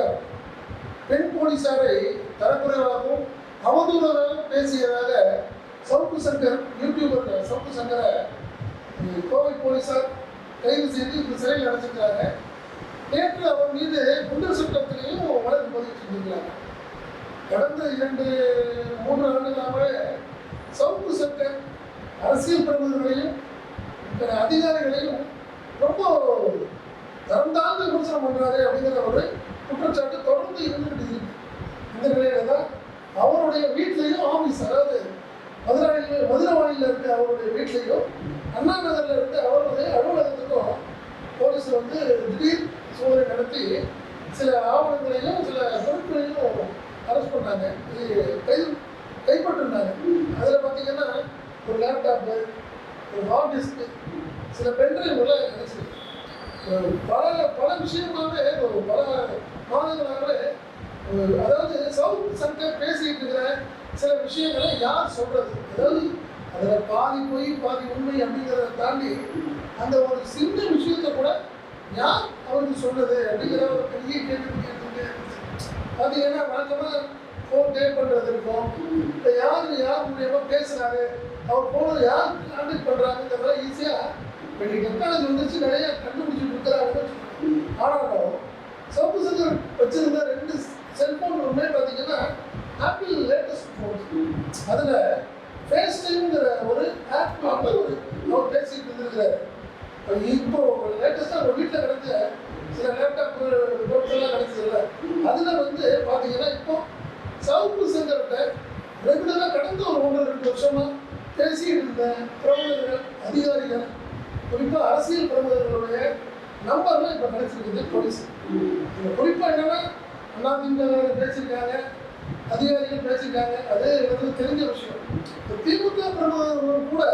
சங்கர் பெண் போலீசாரை தரக்குறைவாகவும் அவதூறாகவும் பேசியதாக சவுக்கு சங்கர் யூடியூபர் சவுக்கு சங்கரை கோவை போலீசார் கைது செய்து இந்த சிறையில் அடைச்சிருக்காங்க நேற்று அவர் மீது குண்டர் சட்டத்திலையும் வழக்கு பதிவு செஞ்சிருக்கிறாங்க கடந்த இரண்டு மூன்று ஆண்டுகளாகவே சவுக்கு சங்கர் அரசியல் பிரமுகர்களையும் அதிகாரிகளையும் ரொம்ப தரம் தாழ்ந்த விமர்சனம் பண்றாரு அப்படிங்கிற ஒரு குற்றச்சாட்டு தொடர்ந்து இருந்துகிட்டு இருக்கு. இந்த நிலையில தான் அவருடைய வீட்லையும் ஆபீஸ் அதாவது மதுராயில் மதுரவாணியில் இருக்க அவருடைய வீட்லையும் அண்ணா இருந்து இருக்க அவருடைய அலுவலகத்துக்கும் போலீஸ் வந்து திடீர் சோதனை நடத்தி சில ஆவணங்களையும் சில பொருட்களையும் அரெஸ்ட் பண்ணாங்க. இது கைது கைப்பற்றிருந்தாங்க. அதில் பார்த்தீங்கன்னா ஒரு லேப்டாப்பு ஒரு ஹார்ட் டிஸ்க்கு சில பென்ட்ரைவ்லாம் கிடைச்சிருக்கு. பல பல விஷயமாகவே ஒரு பல மாதங்களாகவே அதாவது சவுத் சென்டர் பேசிக்கிட்டு இருக்கிற சில விஷயங்களை யார் சொல்றது? அதாவது அதில் பாதி போய் பாதி உண்மை அப்படிங்கிறத தாண்டி அந்த ஒரு சின்ன விஷயத்தை கூட யார் அவருக்கு சொல்றது அப்படிங்கிற ஒரு பெரிய கேள்வி கேட்டுக்கிட்டே இருந்துச்சு பார்த்தீங்கன்னா வழக்கமாக ஃபோன் டே பண்ணுறது இருக்கும். இப்போ யார் யார் மூலியமாக பேசுகிறாரு அவர் ஃபோனை யார் கான்டாக்ட் பண்ணுறாங்கிறத ஈஸியாக இப்போ இன்னைக்கு டெக்னாலஜி வந்துச்சு நிறைய கண்டுபிடிச்சிட்டு இருக்கிறாங்கன்னு ஆனாலும் சவுக்கு சங்கர் வச்சிருந்த ரெண்டு செல்ஃபோன் ஒன்றே பார்த்தீங்கன்னா ஆப்பிள் லேட்டஸ்ட் ஃபோன் அதில் ஃபேஸ் டைம்ங்கிற ஒரு ஆப் வந்து ஒரு அவர் பேசிட்டு இருந்திருக்கிறாரு. இப்போ லேட்டஸ்ட்டாக ஒரு வீட்டில் கிடைச்ச சில லேப்டாப் பொருட்கள்லாம் கிடைச்சதுல்ல. அதில் வந்து பார்த்தீங்கன்னா இப்போ சவுக்கு சங்கர்கிட்ட ரெகுலராக கடந்த ஒரு ஒன்று ரெண்டு வருஷமாக பேசிட்டு இருந்த பிரமுகர்கள் அதிகாரிகள் குறிப்பாக அரசியல் பிரமுகர்களுடைய நம்பர்லாம் இப்போ கிடைச்சிருக்குது போலீஸ். இதில் குறிப்பாக என்னன்னா அதிமுக பேசியிருக்காங்க அதிகாரிகள் பேசியிருக்காங்க அது எனக்கு தெரிஞ்ச விஷயம். திமுக பிரமுகர்கள் கூட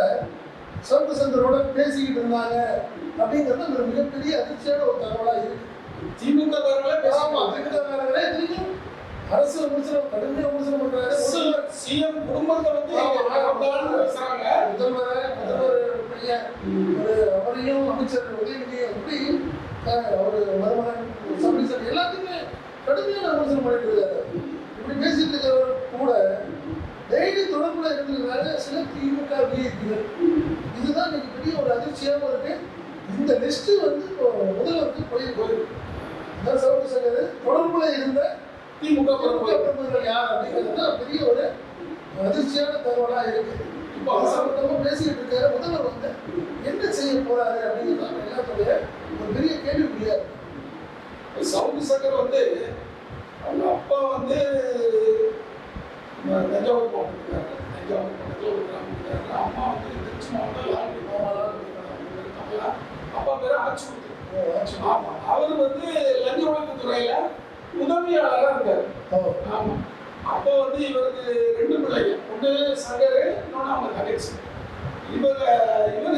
சங்கரோட பேசிக்கிட்டு இருந்தாங்க அப்படிங்கிறது ஒரு மிகப்பெரிய அதிர்ச்சியான ஒரு தகவலாக இருக்கு. திமுக திமுககாரங்களே தெரியும் அரசு விமர்சனம் கடுமையாக விமர்சனம் பண்றாரு சிஎம் குடும்பத்தை வந்து முதல்வரை முதல்வர் பையன் ஒரு அவரையும் அமைச்சர் உதயநிதி அப்படி அஹ், ஒரு மருமகன் சபரிசன் எல்லாத்தையுமே கடுமையான விமர்சனம் பண்ணிட்டு இருக்காரு. இப்படி பேசிட்டு இருக்கிறவர் கூட டெய்லி தொடர்புல இருந்திருக்கிறாரு சில திமுக விஐபிகள். இதுதான் இன்னைக்கு பெரிய ஒரு அதிர்ச்சியாகவும் இருக்கு. இந்த லிஸ்ட் வந்து முதல்வருக்கு போய் போயிருக்கு. அதான் சவுக்கு சங்கர் தொடர்புல இருந்த திமுக பிரமுகர்கள் யார் அப்படிங்கிறது தான் பெரிய ஒரு அதிர்ச்சியான தகவலா இருக்கு. இப்போ இப்போ சம்பந்தமா பேசிட்டு இருக்காரு. முதல்வர் வந்து போறாரு அப்படிங்கிறது தான் எல்லாத்துடைய ஒரு பெரிய கேள்விக்குறியா இருக்கு. சவுக்கு சங்கர் வந்து அவங்க அப்பா வந்து தஞ்சாவூர் மாவட்டத்துக்காரர். தஞ்சாவூர் பக்கத்தில் ஒரு அம்மா வந்து திருச்சி மாவட்டம் லால்குடி அப்பா பேர் ஆச்சு. ஓ, ஆச்சு. ஆமா. அவர் வந்து லஞ்ச ஒழிப்பு துறையில உதவியாளராக இருக்காரு. ஓ, ஆமா. அப்போ வந்து இவருக்கு ரெண்டு பிள்ளைங்க. ஒன்று சங்கர் இன்னொன்று அவங்க தங்கச்சி. இவங்க இவர்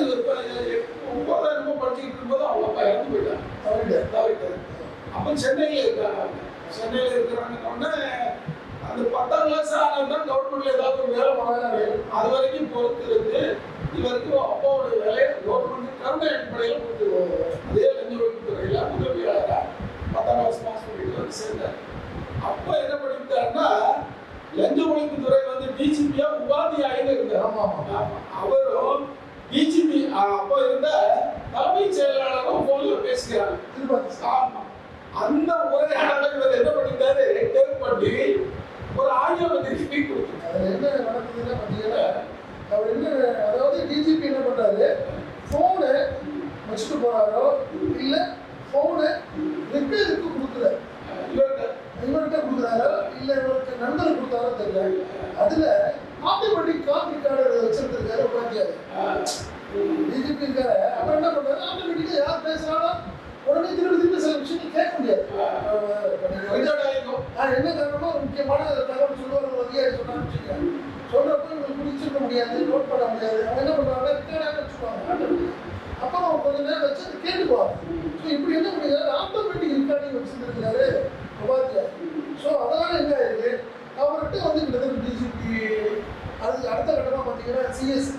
இருக்கும்போது அவங்க அப்பா இறந்து போயிட்டாங்க. அப்போ சென்னையில் இருக்காங்க. சென்னையில் இருக்கிறாங்கன்னு அந்த பத்தாம் கிளாஸ் ஆனால் கவர்மெண்ட்ல ஏதாவது ஒரு வேலை பண்ணாங்க அது வரைக்கும் பொறுத்து இருந்து இவருக்கு அப்பாவோட வேலையை கவர்மெண்ட் கருணை அடிப்படையில் கொடுத்துருவோம் அதே லஞ்ச ஒழிப்பு துறையில் உதவியாளராக பத்தாம் கிளாஸ் பாஸ் பண்ணிட்டு வந்து சேர்ந்தார். அப்போ என்ன பண்ணிட்டாருன்னா லஞ்ச ஒழிப்பு துறை வந்து டிஜிபியா உபாத்தியாயின்னு இருந்தார். ஆமா ஆமா. அவரும் டிஜிபி அப்போ இருந்த தலைமைச் செயலாளரும் போன்ல பேசுகிறாங்க திருப்பதி ஆமா. அந்த உரையாடலை இவர் என்ன பண்ணிட்டாரு? டேப் பண்ணி ஒரு ஆடியோ கொடுத்துருக்காரு அதுல என்ன நடக்குதுன்னா பார்த்தீங்கன்னா அவர் என்ன அதாவது டிஜிபி என்ன பண்றாரு? ஃபோனை வச்சுட்டு போறாரோ இல்ல ஃபோனை ரிப்பேருக்கு கொடுக்குறாரு இவர்கிட்ட. கொடுக்குறாரோ இல்ல இவருக்கு நண்பர் கொடுத்தாரோ தெரியல. அதுல ஆட்டோமேட்டிக் கால் ரெக்கார்டர் வச்சிருந்திருக்காரு உபாத்தியாரு டிஜிபி இருக்காரு அவர் என்ன பண்றாரு ஆட்டோமேட்டிக்கா யார் பேசுறாலும் உடனே திருப்பி திருப்பி சில விஷயங்கள் கேட்க முடியாது. என்ன காரணமா ஒரு முக்கியமான தகவல் சொல்லுவார் ஒரு அதிகாரி சொன்னான்னு வச்சுக்கோங்க. சொல்றப்ப இவங்களுக்கு முடியாது நோட் பண்ண முடியாது. அவங்க என்ன பண்ணுவாங்க ரிட்டர்னாக வச்சுக்குவாங்க. அப்புறம் கொஞ்ச நேரம் வச்சு அதை கேட்டுக்குவாங்க. ஸோ இப்படி என்ன பண்ணிக்கிறாரு ஆட்டோமேட்டிக் ரெக்கார்டிங் வச்சுருந்துருக்காரு உபாத்தியார். ஸோ அதனால என்ன ஆயிருக்கு? அவர்கிட்ட வந்து கிட்டத்தட்ட டிஜிபி அதுக்கு அடுத்த கட்டமாக பார்த்தீங்கன்னா CS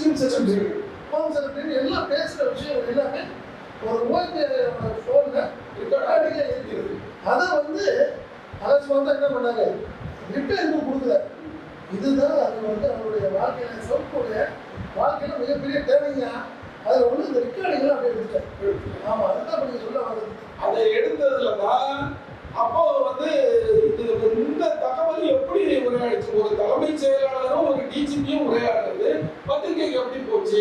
chief secretary home secretary எல்லாம் பேசுகிற விஷயம் எல்லாமே ஒரு ஓய்வு ஃபோனில் ரெக்கார்டிங்காக இருக்கிறது. அதை வந்து என்ன பண்ணாங்க? ரிட்டர்ன் எதுவும் கொடுக்கல. இதுதான் அது வந்து அவருடைய வாழ்க்கையில சவுக்குடைய வாழ்க்கையில மிகப்பெரிய தேவைங்க அதில் வந்து இந்த ரெக்கார்டிங்லாம் அப்படியே எடுத்துட்டேன். ஆமாம் அதுதான் நீங்கள் சொல்ல வந்தது அதை எடுத்ததுல தான் அப்போ வந்து இது இந்த தகவல் எப்படி உரையாடுச்சு? ஒரு தலைமைச் செயலாளரும் ஒரு டிஜிபியும் உரையாடுறது பத்திரிகைக்கு எப்படி போச்சு?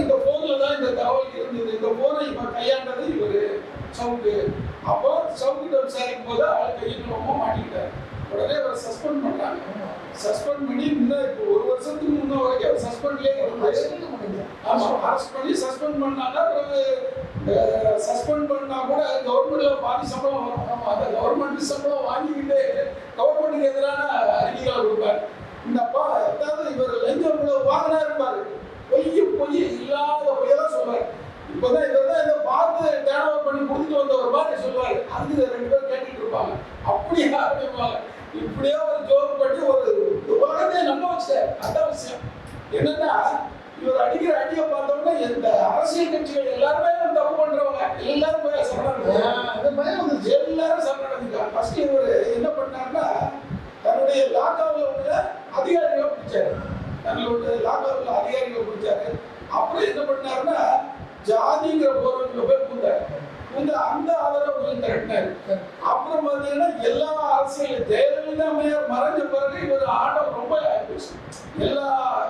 இந்த போன்ல தான் இந்த தகவல் இருந்தது. இந்த போனை இப்ப கையாண்டது இவரு சவுக்கு. அப்போ சவுக்கிட்ட விசாரிக்கும் போது ஆள் கையில் ரொம்ப மாட்டிக்கிட்டாரு. உடனே அவரை சஸ்பெண்ட் பண்ணாங்க சஸ்பெண்ட் பண்ணி இன்னும் இப்போ ஒரு வருஷத்துக்கு முன்ன வரைக்கும் அவர் சஸ்பெண்ட்லேயே இருந்தாரு என்ன பண்ணீங்க ஆமா அரெஸ்ட் பண்ணி சஸ்பெண்ட் பண்ணாங்க சஸ்பெண்ட் பண்ணா கூட கவர்மெண்ட்ல பாதி சம்பளம் வரும். அந்த கவர்மெண்ட் சம்பளம் வாங்கிக்கிட்டு கவர்மெண்ட்டுக்கு எதிரான அறிக்கைகளை கொடுப்பாரு இந்த அப்பா அதாவது இவர் லஞ்சம் இவ்வளவு வாங்கினா இருப்பாரு பொய் பொய் இல்லாத பொய்யெல்லாம் சொல்லுவார் இப்பதான் இவர் தான் இதை பார்த்து டேன் ஓவர் பண்ணி கொடுத்துட்டு வந்தவர் மாதிரி சொல்லுவாரு அதுக்கு ரெண்டு பேரும் கேட்டுட்டு இருப்பாங்க அப்படியே ஆரம்பிப்பாங்க இப்படியே ஒரு ஜோக் பண்ணி ஒரு உலகத்தையே நம்ப வச்சிட்டாரு அதான் விஷயம் என்னன்னா இவர் அடிக்கிற அடியை பார்த்தோம்னா இந்த அரசியல் கட்சிகள் எல்லாருமே வந்து தப்பு பண்றவங்க எல்லாரும் போய் சரணடைஞ்சாங்க அது பயம் வந்துருச்சு எல்லாரும் சரணடைஞ்சாங்க ஃபர்ஸ்ட் இவர் என்ன பண்ணாருன்னா தன்னுடைய லாக்காவில் உள்ள அதிகாரிகளை பிடிச்சாரு தன்னுடைய லாக்காவில் அதிகாரிகளை பிடிச்சாரு அப்புறம் என்ன பண்ணாருன்னா ஜாதிங்கிற போர்வைக்குள்ள போய் பூந்தாரு பூந்து அந்த ஆதரவுகள் திரட்டினாரு அப்புறம் பார்த்தீங்கன்னா எல்லா அரசியல் ஜெயலலிதா அம்மையார் மறைஞ்ச ஆண்டவர் ரொம்ப எல்லா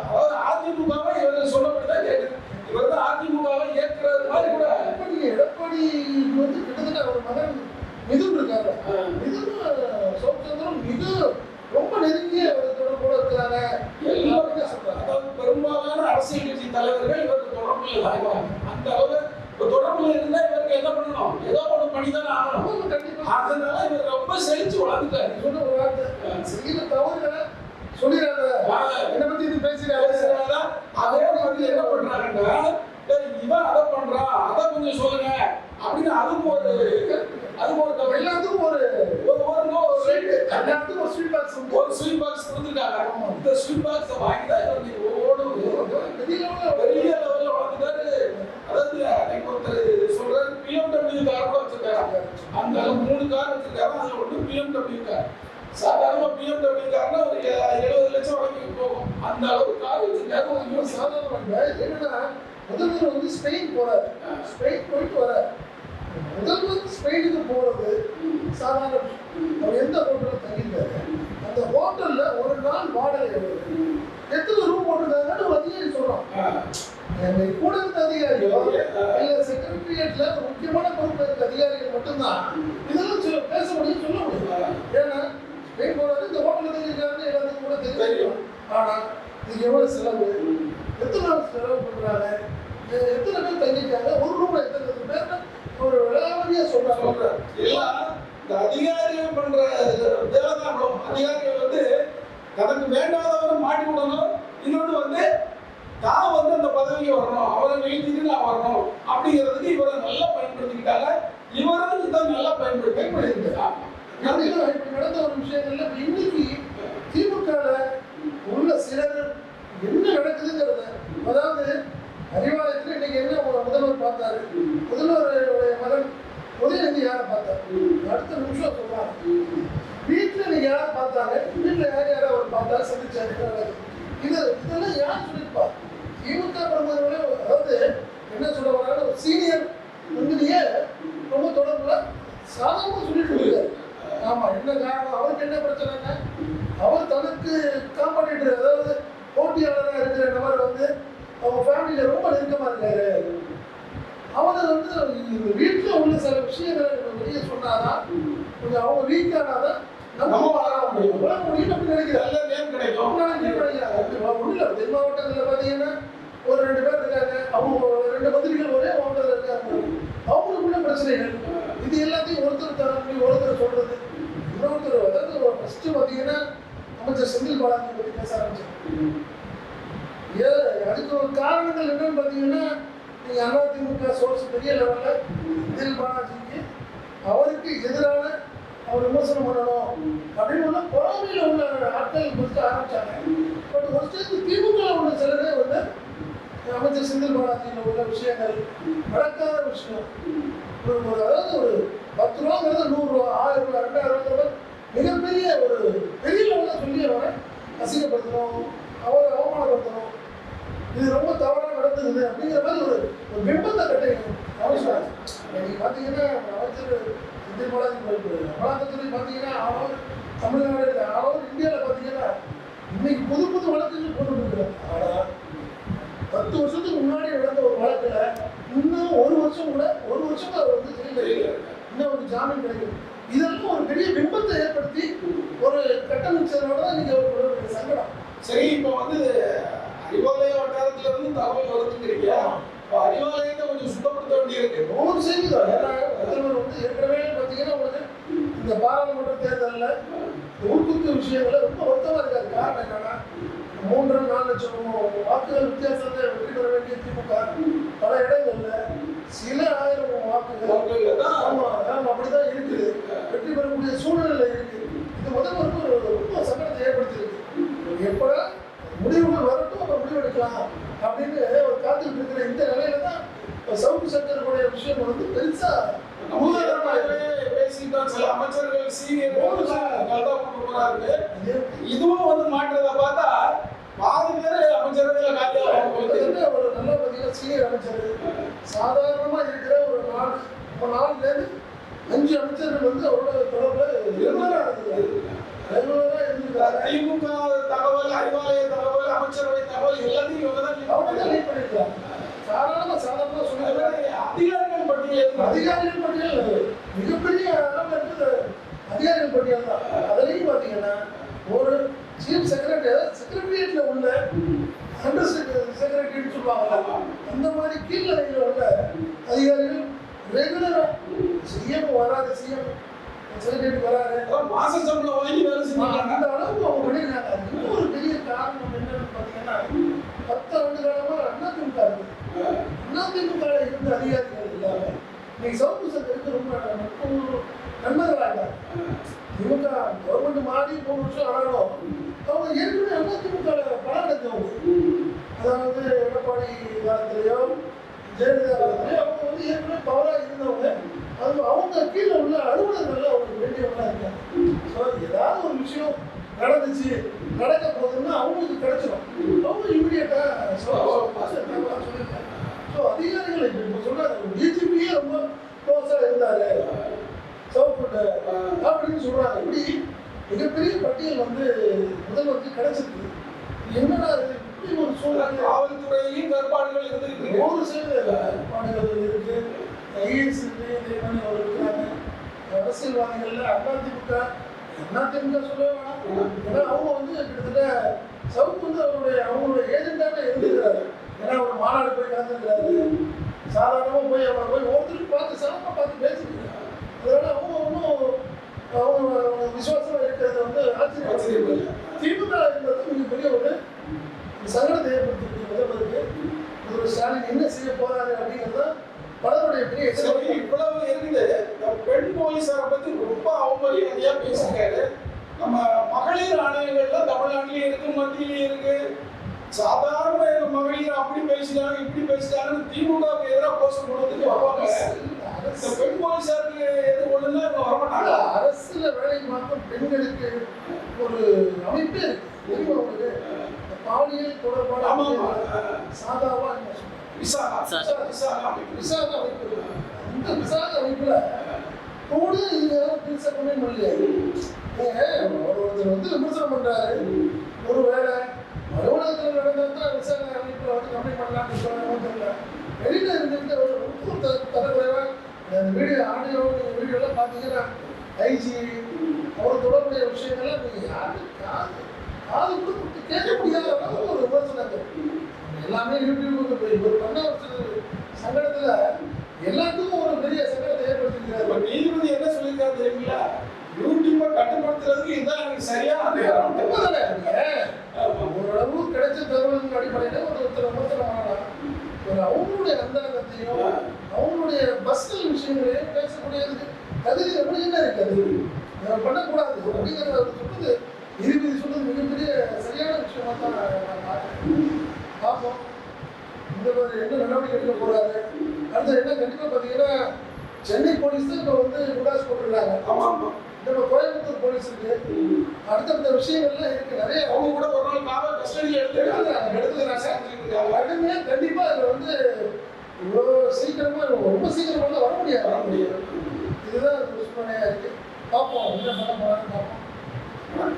அதாவது அதிமுகவை இவர் சொல்லப்படி தான் கேட்குது இவர் தான் அதிமுகவை ஏற்கிறது மாதிரி கூட எடப்பாடி எடப்பாடி வந்து கிட்டத்தட்ட அவர் மகன் மிதுன் இருக்காரு மிதுன் சௌச்சந்திரம் மிது ரொம்ப நெருங்கிய ஒரு தொடர்போட இருக்கிறாங்க எல்லாருமே சொல்றாங்க அதாவது பெரும்பாலான அரசியல் கட்சி தலைவர்கள் இவருக்கு தொடர்புல இருக்காங்க அந்த அளவு இப்ப தொடர்புல இருந்தா இவருக்கு என்ன பண்ணணும் ஏதோ ஒண்ணு பண்ணி தானே ஆகணும் ஆமா, கண்டிப்பா அதனால இவர் ரொம்ப செழிச்சு வளர்ந்துட்டாரு சொன்ன ஒரு வார்த்தை செய்யற தவறுகளை சொல்லிடுறாங்க என்னை பத்தி இது பேசுறாரு பேசுறாரா? அதே மாதிரி என்ன பண்றாங்கன்னா டேய், இவன் அதை பண்றான் அதை கொஞ்சம் சொல்லுங்க அப்படின்னு அதுக்கு ஒரு அதுக்கு ஒரு கவலை. எல்லாத்துக்கும் ஒரு ஒரு ஒரு ஒரு ரேட்டு எல்லாத்துக்கும் ஒரு ஸ்வீட் பாக்ஸ் ஒரு ஸ்வீட் பாக்ஸ் கொடுத்துருக்காங்க இந்த ஸ்வீட் பாக்ஸை வாங்கி தான் ஓடும் பெரிய பெரிய லெவல்ல வளர்ந்துட்டாரு. அதாவது அன்னைக்கு ஒருத்தர் சொல்றாரு பிஎம்டபிள்யூ கார் கூட வச்சிருக்காரு. அந்த மூணு கார் வச்சிருக்காரு அதுல ஒன்று பிஎம்டபிள்யூ கார். சாதாரண பிஎம்டபிள்யூ கார்னா ஒரு எழுபது லட்சம் வரைக்கும் போகும். அந்த அளவு கார் வச்சிருக்காரு. ஒரு சாதாரண என்னன்னா முதல்வர் வந்து ஸ்பெயின் போறாரு. ஸ்பெயின் போயிட்டு வர முதல்வர் ஸ்பெயினுக்கு போறது சாதாரண. அவர் எந்த ஹோட்டல்ல தங்கியிருக்காரு அந்த ஹோட்டல்ல ஒரு நாள் வாடகை? எத்தனை ரூம் போட்டிருக்காங்கன்னு ஒரு அதிகாரி சொல்றான். எங்க கூட இருந்த அதிகாரியோ இல்ல செக்ரட்டரியேட்ல முக்கியமான பொறுப்புல இருக்க அதிகாரிகள் மட்டும்தான். இதெல்லாம் சொல்ல பேச முடியும் சொல்ல முடியும். ஏன்னா ஸ்பெயின் போறாரு? இந்த ஹோட்டல்ல தங்கியிருக்காருன்னு எல்லாத்துக்கும் கூட தெரியும். ஆனா இதுக்கு எவ்வளவு செலவு? எத்தனை செலவு பண்றாங்க? எ- எத்தனை பேர் தங்கியிருக்காங்க? ஒரு ரூம்ல எத்தனை பேர்? ஒரு விளாவரியா சொல்றாங்க. இந்த அதிகாரிகள் பண்ற வேலை தான். அதிகாரிகள் வந்து தனக்கு வேண்டாதவரை மாட்டி விடணும் இன்னொன்று வந்து தான் வந்து அந்த பதவிக்கு வரணும் அவரை வீழ்த்திட்டு நான் வரணும் அப்படிங்கிறதுக்கு இவரை நல்லா பயன்படுத்திக்கிட்டாங்க இவரும் இதை நல்லா பயன்படுத்தி பயன்படுத்திக்கிட்டாங்க. நடந்த ஒரு விஷயங்கள்ல இன்னைக்கு திமுகல உள்ள சிலர் என்ன நடக்குதுங்கிறத அதாவது அறிவாலயத்துல இன்னைக்கு என்ன முதல்வர் பார்த்தாரு முதல்வருடைய மகன் உதயநிதி யாரை பார்த்தாரு அடுத்த நிமிஷம் சொல்றாங்க வீட்டுல நீங்க யாரை பார்த்தாங்க வீட்டுல யார் யாரை அவர் பார்த்தாரு சந்திச்சாரு என்ன நடக்குது? இது இதெல்லாம் யார் சொல்லியிருப்பா திமுக பிரமுகர்களே அதாவது என்ன சொல்ல வராங்க ஒரு சீனியர் முன்னிலேயே ரொம்ப தொடர்புல சாதாரணமா சொல்லிட்டு இருக்காரு ஆமா என்ன காரணம் அவருக்கு என்ன பிரச்சனைங்க அவர் தனக்கு காம்படிட்டர் அதாவது போட்டியாளராக இருக்கிற நபர் வந்து அவங்க ஃபேமிலியில ரொம்ப நெருக்கமா இருக்காரு அவர் வந்து இந்த வீட்டுல உள்ள சில விஷயங்களை வெளியே சொன்னாதான் கொஞ்சம் அவங்க வீக் ஆனாதான் நம்ம வளர முடியும். முடியும் நினைக்கிறேன் நல்ல நேம் கிடைக்கும். இல்லை தென் மாவட்டங்களில் பார்த்தீங்கன்னா ஒரு ரெண்டு பேர் இருக்காங்க. அவங்க ரெண்டு மந்திரிகள் ஒரே மாவட்டத்தில் இருக்காங்க. அவங்களுக்குள்ள பிரச்சனைகள் இது எல்லாத்தையும் ஒருத்தர் தரப்பி ஒருத்தர் சொல்றது. இன்னொருத்தர் அதாவது ஃபர்ஸ்ட் பார்த்தீங்கன்னா அமைச்சர் செந்தில் பாலாஜி பற்றி பேச ஆரம்பிச்சாங்க அதுக்கு ஒரு காரணங்கள் என்னன்னு பார்த்தீங்கன்னா நீங்கள் அதிமுக சோர்ஸ் பெரிய லெவலில் இதில் பாலாஜிக்கு அவருக்கு எதிரான அவர் விமர்சனம் பண்ணணும் அப்படின்னு பொறாமையில் உள்ள ஆட்கள் குறித்து ஆரம்பித்தாங்க பட் ஒரு ஸ்டேஜ் திமுக உள்ள சிலரே வந்து அமைச்சர் செந்தில் பாலாஜியில் உள்ள விஷயங்கள் நடக்காத விஷயம். ஒரு ஒரு அதாவது ஒரு பத்து ரூபாங்கிறது நூறுரூவா ஆயிரம் ரூபா ரெண்டாயிரம் ரூபாங்கிறது மிகப்பெரிய ஒரு பெரிய லெவலில் சொல்லி அவரை அசிங்கப்படுத்தணும் அவரை அவமானப்படுத்தணும். இது ரொம்ப தவறாக நடந்தது அப்படிங்கிற மாதிரி ஒரு ஒரு பிம்பத்தை கட்டணும் அவசியம் இன்னைக்கு பார்த்தீங்கன்னா அமைச்சர் நிர்மலாஜி அமலாக்கத்துறை பார்த்தீங்கன்னா ஆல் தமிழ்நாடு ஆல் இந்தியாவில் பார்த்தீங்கன்னா இன்னைக்கு புது புது வழக்குகள் போட்டுருக்குறாங்க ஆனால் பத்து வருஷத்துக்கு முன்னாடி நடந்த ஒரு வழக்கில் இன்னும் ஒரு வருஷம் கூட ஒரு வருஷம் அவர் வந்து ஜெயில இன்னும் ஒரு ஜாமீன் கிடைக்கும் இதெல்லாம் ஒரு பெரிய பிம்பத்தை ஏற்படுத்தி ஒரு கட்டமைச்சதோட தான் இன்னைக்கு சங்கடம். சரி இப்போ வந்து அறிவாலய வட்டாரத்துல இருந்து தகவல் இப்போ அறிவாலயத்தை கொஞ்சம் சுத்தப்படுத்த வேண்டியிருக்கு. நூறு தான். ஏன்னா பிரதமர் வந்து ஏற்கனவே பார்த்தீங்கன்னா உங்களுக்கு இந்த பாராளுமன்ற தேர்தலில் உள்குத்து விஷயங்கள ரொம்ப வருத்தமா இருக்காரு. காரணம் என்னன்னா மூன்று நாலு லட்சம் வாக்குகள் வித்தியாசத்தை வெற்றி பெற வேண்டிய திமுக பல இடங்கள்ல சில ஆயிரம் வாக்குகள் ஆமா ஆமா அப்படிதான் இருக்குது. வெற்றி பெறக்கூடிய சூழ்நிலை இருக்கு இது முதல்வருக்கு ரொம்ப சங்கடத்தை ஏற்படுத்தியிருக்கு. எப்படா முடிவுகள் வரட்டும் நம்ம முடிவெடுக்கலாம் அப்படின்னு ஒரு காத்துட்டு இருக்கிற இந்த நிலையில தான் சவுக்கு சங்கருடைய விஷயம் வந்து பெருசா சில அமைச்சர்கள் சீனியர் இதுவும் வந்து மாற்றத்தை பார்த்தா பாதி பேர் அமைச்சரவையில ஒரு நல்ல பார்த்தீங்கன்னா சீனியர் அமைச்சர் சாதாரணமா இருக்கிற ஒரு நாலு நாலுல இருந்து அஞ்சு அமைச்சர்கள் வந்து அவரோட ரெகுலரா இருந்திருக்காங்க திமுக தகவல் அறிவாலய தகவல் அமைச்சரவை தகவல் எல்லாத்தையும் இவங்க தான் அவங்க தான் leak லீட் பண்ணிருக்காங்க சாதாரண சாதாரண பண்ணி- அதிகாரிகள் பட்டியல் அதிகாரிகள் பட்டியல் மிகப்பெரிய அளவில் இருக்குது அதிகாரிகள் பட்டியல் தான் அதுலேயும் பார்த்தீங்கன்னா ஒரு சீஃப் செக்ரட்டரி செக்ரட்டரியேட்ல உள்ள அண்டர் செக்ரட்டரின்னு சொல்லுவாங்க அந்த மாதிரி கீழ்நிலையில் உள்ள அதிகாரிகள் ரெகுலராக சிஎம் வராது சிஎம் வராது. அதான் மாச சம்பளம் வாங்கி வேலை செஞ்சுட்டாங்க அந்த அளவுக்கு அவங்க பெரிய காரணம் என்னன்னு பார்த்தீங்கன்னா பத்து ஆண்டு காலமா அதிமுக அதிமுக இருந்த அதிகாரிகள் இல்லாம இன்னைக்கு சவுக்கு ரொம்ப நட்பு நண்பர்களாக திமுக கவர்மெண்ட் மாறி மூணு வருஷம் ஆனாலும் அவங்க ஏற்கனவே அதிமுக பலம் எடுத்தவங்க அதாவது எடப்பாடி காலத்திலேயோ ஜெயலலிதா காலத்திலேயோ அவங்க வந்து ஏற்கனவே பவராக இருந்தவங்க அது அவங்க கீழே உள்ள அலுவலர்கள் அவங்களுக்கு ஸோ ஏதாவது ஒரு விஷயம் நடந்துச்சு நடக்க போகுதுன்னா அவங்களுக்கு கிடைச்சிடும் அவங்க இமீடியட்டாக சொல்லியிருக்காங்க ஸோ அதிகாரிகள் இப்போ சொல்றாங்க டிஜிபியே ரொம்ப க்ளோஸாக இருந்தாரு. சவுக்குட்ட அப்படின்னு சொல்றாங்க. இப்படி மிகப்பெரிய பட்டியல் வந்து முதல்வருக்கு கிடைச்சிருக்கு. என்னடா இப்படி ஒரு சூழ்நிலை. காவல்துறையிலையும் கற்பாடுகள் இருந்துகிட்டு இருக்கு. ஒரு சில பாடுகள் இருக்கு. ஐஏஎஸ் இருக்கு இதே மாதிரி அவர் இருக்கிறாங்க அரசியல்வாதிகள்ல அதிமுக அதிமுக சொல்லவே வேணாம் ஏன்னா அவங்க வந்து கிட்டத்தட்ட சவுக்கு வந்து அவருடைய அவங்களுடைய ஏஜென்டாக இருந்துக்கிறாரு ஏன்னா அவர் மாநாடு போய் கலந்துருக்கிறாரு சாதாரணமாக போய் அவரை போய் ஒருத்தருக்கு பார்த்து சிறப்பாக பார்த்து பேசிக்கிறாங்க அதனால அவங்க ஒன்றும் அவங்க விசுவாசமாக இருக்கிறது வந்து ஆச்சரியம் திமுக இருந்தது மிகப்பெரிய ஒரு சங்கடத்தை ஏற்படுத்திருக்கு முதல்வருக்கு. முதல்வர் ஸ்டாலின் என்ன செய்ய போறாரு அப்படிங்கிறது எதிர்பார்ப்பு இவ்வளவு இருக்குது பெண் போலீஸாரை பத்தி ரொம்ப அவமரியாதையா பேசியிருக்காரு. நம்ம மகளிர் ஆணையங்கள்ல தமிழ்நாட்டிலயும் இருக்கு மத்தியிலயும் இருக்கு. சாதாரண மகளிர் அப்படி பேசிட்டாங்க இப்படி பேசிட்டாங்கன்னு திமுகவுக்கு எதிராக கோஷம் போடுறதுக்கு வருவாங்க. இந்த பெண் போலீஸாருக்கு எது ஒண்ணுன்னா இவங்க வரமாட்டாங்க அரசுல வேலை பார்க்கும் பெண்களுக்கு ஒரு அமைப்பே இருக்கு. பாலியல் தொடர்பான சாதாவா விசாகா விசாகா அமைப்பு. அமைப்பு இந்த விசாக அமைப்புல கூட இது யாரும் பெருசா கம்மியும் பண்ணலையே ஒரு ஒருத்தர் வந்து விமர்சனம் பண்றாரு ஒரு வேலை அலுவலகத்தில் நடந்தால் விசாரணை அமைப்புல வந்து கம்மி பண்ணலாம்னு தெரியல வெளியில இருந்துட்டு ஒரு ரொம்ப த- தரக்குறைவா வீடியோ ஆடியோ வீடியோலாம் பார்த்தீங்கன்னா ஐஜி அவர் தொடர்புடைய விஷயங்கள்லாம் நீங்கள் யாரு காது காது கூட கேட்க முடியாத அளவுக்கு ஒரு விமர்சனங்கள் எல்லாமே யூடியூபுக்கு போய் ஒரு பண்ண ஒரு சில சங்கடத்துல எல்லாத்துக்கும் ஒரு பெரிய சங்கடத்தை இப்ப ஏற்படுத்திக்கிறாரு நீதிபதி என்ன சொல்லியிருக்காரு தெரியுங்களா யூடியூப்பை இதுதான் எனக்கு சரியான நேரம். ஓரளவு கிடைச்ச தகவல்கள் அடிப்படையில ஒரு ஒருத்தர் பண்ணலாம் ஒரு அவங்களுடைய அந்தரங்கத்தையும் அவங்களுடைய பர்சனல் விஷயங்களையும் பேசக்கூடியதுக்கு தகுதி எப்படி என்ன இருக்காது? பண்ணக்கூடாது. அப்படிங்கிறத சொல்றது நீதிபதி சொல்றது மிகப்பெரிய சரியான விஷயமா தான் பார்ப்போம். இந்த மாதிரி என்ன நடவடிக்கை எடுக்க போறாரு? அடுத்து என்ன கண்டிப்பா பார்த்தீங்கன்னா சென்னை போலீஸ் இப்போ வந்து குடாஸ் போட்டுருக்காங்க. ஆமா ஆமா நம்ம கோயம்புத்தூர் போலீஸ் இருக்கு அடுத்தடுத்த விஷயங்கள்லாம் இருக்கு. நிறைய அவங்க கூட ஒரு நாள் காவல் கஸ்டடியில் எடுத்துக்கிறாங்க. எடுத்துக்கிறாங்க. கடுமையா கண்டிப்பா அதுல வந்து இவ்வளோ சீக்கிரமா ரொம்ப சீக்கிரமா வர முடியாது. வர முடியாது. இதுதான் மருத்துவமனையாக இருக்கு. பார்ப்போம். என்ன பண்ண போறான்னு பார்ப்போம்.